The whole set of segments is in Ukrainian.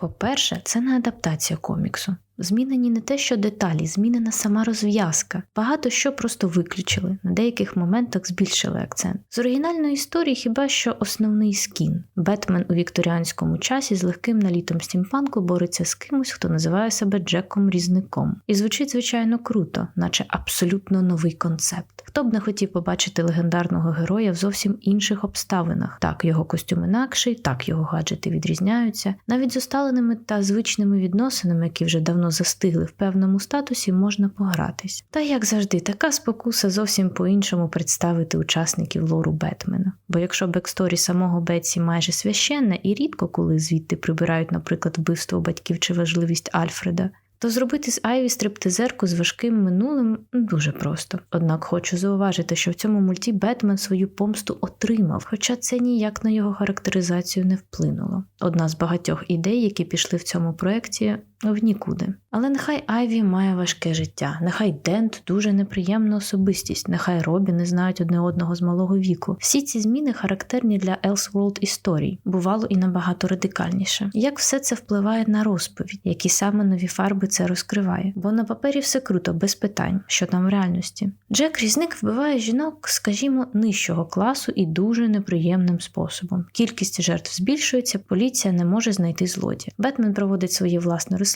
По-перше, це не адаптація коміксу. Змінені не те, що деталі, змінена сама розв'язка. Багато що просто виключили, на деяких моментах збільшили акцент. З оригінальної історії хіба що основний скін. Бетмен у вікторіанському часі з легким налітом стімпанку бореться з кимось, хто називає себе Джеком Різником. І звучить, звичайно, круто, наче абсолютно новий концепт. Хто б не хотів побачити легендарного героя в зовсім інших обставинах. Так, його костюм інакший, так його гаджети відрізняються. Навіть з усталеними та звичними відносинами, які вже давно застигли в певному статусі, можна погратись. Та як завжди, така спокуса зовсім по-іншому представити учасників лору Бетмена. Бо якщо бексторі самого Бетсі майже священне і рідко коли звідти прибирають, наприклад, вбивство батьків чи важливість Альфреда, то зробити з Айві стриптизерку з важким минулим дуже просто. Однак хочу зауважити, що в цьому мульті Бетмен свою помсту отримав, хоча це ніяк на його характеризацію не вплинуло. Одна з багатьох ідей, які пішли в цьому проєкті, в нікуди. Але нехай Айві має важке життя, нехай Дент дуже неприємна особистість, нехай Робі не знають одне одного з малого віку. Всі ці зміни характерні для Elseworld історій, бувало і набагато радикальніше. Як все це впливає на розповідь, які саме нові фарби це розкриває? Бо на папері все круто, без питань, що там в реальності. Джек Різник вбиває жінок, скажімо, нижчого класу і дуже неприємним способом. Кількість жертв збільшується, поліція не може знайти злодія. Бетмен проводить своє власне розслідування,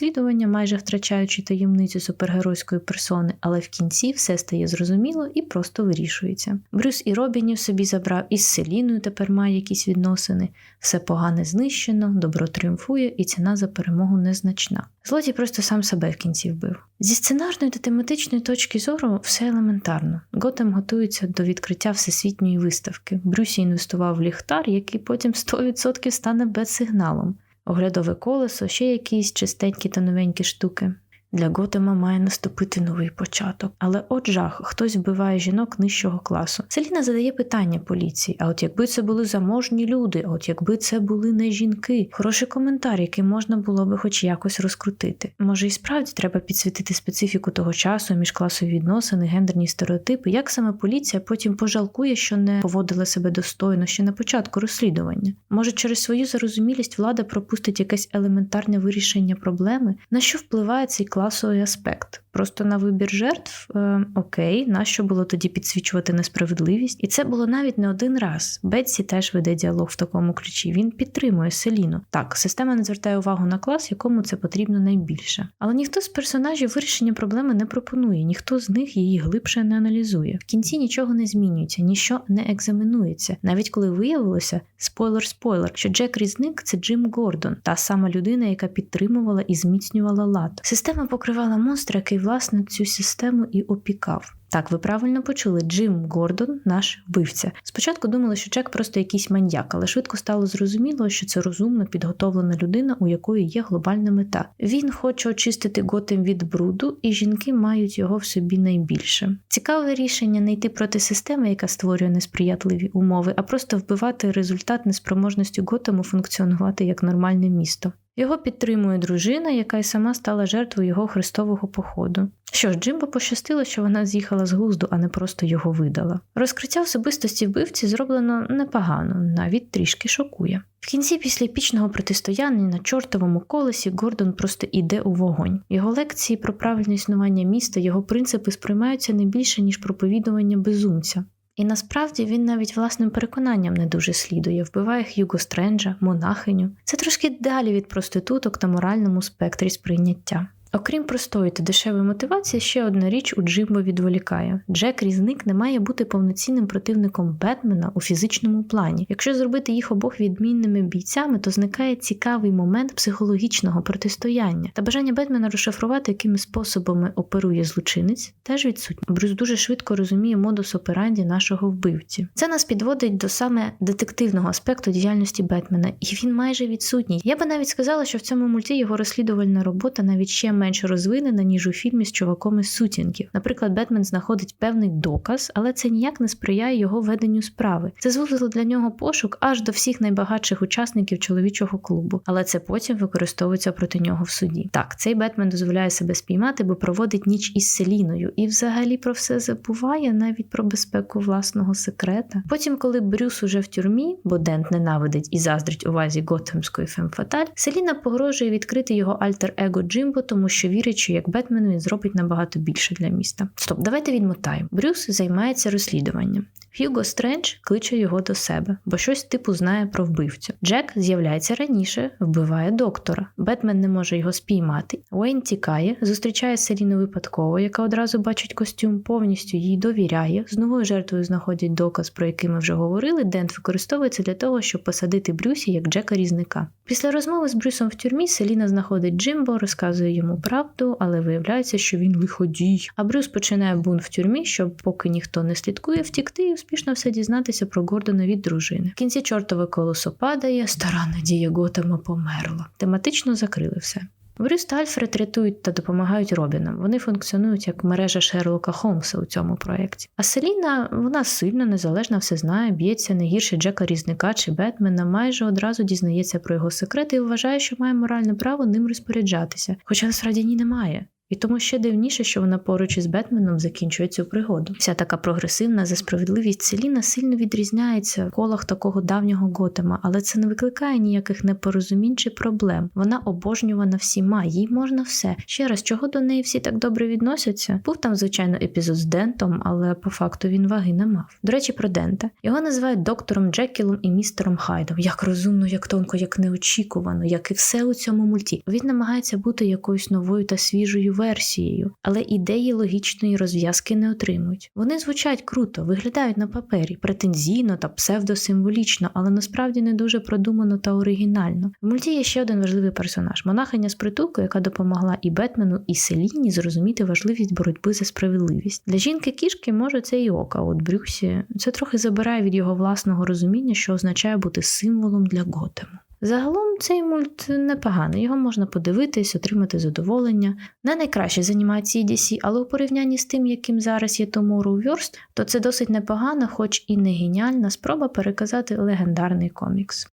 майже втрачаючи таємницю супергеройської персони, але в кінці все стає зрозуміло і просто вирішується. Брюс і Робінів собі забрав, із Селіною тепер має якісь відносини, все погане знищено, добро тріумфує, і ціна за перемогу незначна. Злодій просто сам себе в кінці вбив. Зі сценарної та тематичної точки зору все елементарно. Готем готується до відкриття всесвітньої виставки. Брюсі інвестував в ліхтар, який потім 100% стане безсигналом оглядове колесо, ще якісь чистенькі та новенькі штуки. Для Готема має наступити новий початок. Але от жах, хтось вбиває жінок нижчого класу. Селіна задає питання поліції: а от якби це були заможні люди, а от якби це були не жінки, хороший коментар, який можна було би хоч якось розкрутити. Може, і справді треба підсвітити специфіку того часу, міжкласові відносини, гендерні стереотипи, як саме поліція потім пожалкує, що не поводила себе достойно ще на початку розслідування. Може, через свою зарозумілість влада пропустить якесь елементарне вирішення проблеми, на що впливає цей клас класовий аспект. Просто на вибір жертв е, окей, нащо було тоді підсвічувати несправедливість? І це було навіть не один раз. Бетсі теж веде діалог в такому ключі. Він підтримує Селіну. Так, система не звертає увагу на клас, якому це потрібно найбільше. Але ніхто з персонажів вирішення проблеми не пропонує, ніхто з них її глибше не аналізує. В кінці нічого не змінюється, ніщо не екзаменується. Навіть коли виявилося, спойлер-спойлер, що Джек Різник це Джим Гордон, та сама людина, яка підтримувала і зміцнювала лад. Система покривала монстра, який власне цю систему і опікав. Так, ви правильно почули, Джим Гордон, наш вбивця. Спочатку думали, що Джек просто якийсь маньяк, але швидко стало зрозуміло, що це розумно підготовлена людина, у якої є глобальна мета. Він хоче очистити Готем від бруду, і жінки мають його в собі найбільше. Цікаве рішення не йти проти системи, яка створює несприятливі умови, а просто вбивати результат неспроможності Готему функціонувати як нормальне місто. Його підтримує дружина, яка й сама стала жертвою його хрестового походу. Що ж, Джимбо пощастило, що вона з'їхала з глузду, а не просто його видала. Розкриття особистості вбивці зроблено непогано, навіть трішки шокує. В кінці після епічного протистояння на чортовому колесі Гордон просто іде у вогонь. Його лекції про правильне існування міста, його принципи сприймаються не більше ніж проповідування безумця. І насправді він навіть власним переконанням не дуже слідує, вбиває Х'юго Стренджа, монахиню. Це трошки далі від проституток на моральному спектрі сприйняття. Окрім простої та дешевої мотивації, ще одна річ у Джимбо відволікає: Джек Різник не має бути повноцінним противником Бетмена у фізичному плані. Якщо зробити їх обох відмінними бійцями, то зникає цікавий момент психологічного протистояння та бажання Бетмена розшифрувати, якими способами оперує злочинець, теж відсутнє. Брюс дуже швидко розуміє модус операнді нашого вбивці. Це нас підводить до саме детективного аспекту діяльності Бетмена, і він майже відсутній. Я би навіть сказала, що в цьому мульті його розслідувальна робота навіть ще менш розвинена, ніж у фільмі з чуваком із сутінків. Наприклад, Бетмен знаходить певний доказ, але це ніяк не сприяє його веденню справи. Це звузило для нього пошук аж до всіх найбагатших учасників чоловічого клубу, але це потім використовується проти нього в суді. Так, цей Бетмен дозволяє себе спіймати, бо проводить ніч із Селіною і взагалі про все забуває, навіть про безпеку власного секрета. Потім, коли Брюс уже в тюрмі, бо Дент ненавидить і заздрить увазі готемської фемфаталь, Селіна погрожує відкрити його альтер-его Джимбо, тому що вірить, що як Бетмен він зробить набагато більше для міста. Стоп, давайте відмотаємо. Брюс займається розслідуванням. Хьюго Стрендж кличе його до себе, бо щось типу знає про вбивцю. Джек з'являється раніше, вбиває доктора. Бетмен не може його спіймати. Уейн тікає, зустрічає Селіну випадково, яка одразу бачить костюм, повністю їй довіряє. З новою жертвою знаходять доказ, про який ми вже говорили. Дент використовується для того, щоб посадити Брюсі як Джека різника. Після розмови з Брюсом в тюрмі Селіна знаходить Джимбо, розказує йому правду, але виявляється, що він лиходій. А Брюс починає бунт в тюрмі, щоб, поки ніхто не слідкує, втікти успішно все дізнатися про Гордона від дружини. В кінці чортове колесо падає, стара надія Готема померла. Тематично закрили все. Брюс та Альфред рятують та допомагають Робінам. Вони функціонують як мережа Шерлока Холмса у цьому проєкті. А Селіна, вона сильна, незалежна, все знає, б'ється не гірше Джека Різника чи Бетмена, майже одразу дізнається про його секрети і вважає, що має моральне право ним розпоряджатися. Хоча насправді ні немає. І тому ще дивніше, що вона поруч із Бетменом закінчує цю пригоду. Вся така прогресивна за справедливість Селіна сильно відрізняється в колах такого давнього Готема, але це не викликає ніяких непорозумінь чи проблем. Вона обожнювана всіма, їй можна все. Ще раз, чого до неї всі так добре відносяться? Був там, звичайно, епізод з Дентом, але по факту він ваги не мав. До речі, про Дента його називають доктором Джекілом і містером Хайдом. Як розумно, як тонко, як неочікувано, як і все у цьому мульті. Він намагається бути якоюсь новою та свіжою версією, але ідеї логічної розв'язки не отримують. Вони звучать круто, виглядають на папері, претензійно та псевдосимволічно, але насправді не дуже продумано та оригінально. В мульті є ще один важливий персонаж монахиня з притулку, яка допомогла і Бетмену, і Селіні зрозуміти важливість боротьби за справедливість. Для жінки кішки може це і ока, от Брюсі це трохи забирає від його власного розуміння, що означає бути символом для Готему. Загалом цей мульт непоганий, його можна подивитись, отримати задоволення. Не найкраще з анімації DC, але у порівнянні з тим, яким зараз є Tomorrowverse, то це досить непогана, хоч і не геніальна спроба переказати легендарний комікс.